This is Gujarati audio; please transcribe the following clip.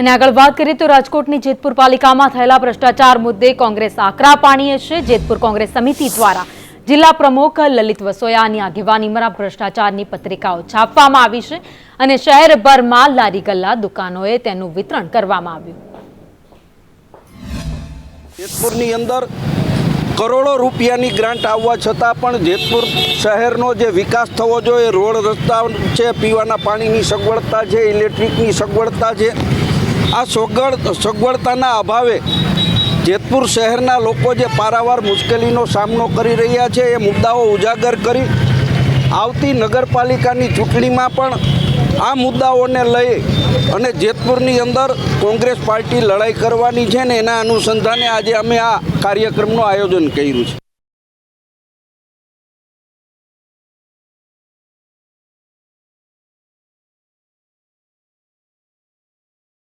અને આગળ વાત કરીએ તો રાજકોટની જેતપુર પાલિકામાં થયેલા ભ્રષ્ટાચાર મુદ્દે કોંગ્રેસ આકરા પાણીએ છે જેતપુર કોંગ્રેસ સમિતિ દ્વારા જિલ્લા પ્રમુખ લલિત વસોયાની આગેવાનીમાં ભ્રષ્ટાચારની પત્રિકાઓ છાપવામાં આવી છે અને શહેરભરમાં લારી ગલ્લા દુકાનોએ તેનું વિતરણ કરવામાં આવ્યું. જેતપુરની અંદર કરોડો રૂપિયાની ગ્રાન્ટ આવવા છતાં પણ જેતપુર શહેરનો જે વિકાસ થવો જોઈએ, રોડ રસ્તા છે, પીવાના પાણીની સગવડતા છે, ઇલેક્ટ્રિકની સગવડતા છે આ સગવડ સગવડતાના અભાવે જેતપુર શહેરના લોકો જે પારાવાર મુશ્કેલીનો સામનો કરી રહ્યા છે, એ મુદ્દાઓ ઉજાગર કરી આવતી નગરપાલિકાની ચૂંટણીમાં પણ આ મુદ્દાઓને લઈ અને જેતપુરની અંદર કોંગ્રેસ પાર્ટી લડાઈ કરવાની છે ને એના અનુસંધાને આજે અમે આ કાર્યક્રમનું આયોજન કર્યું છે.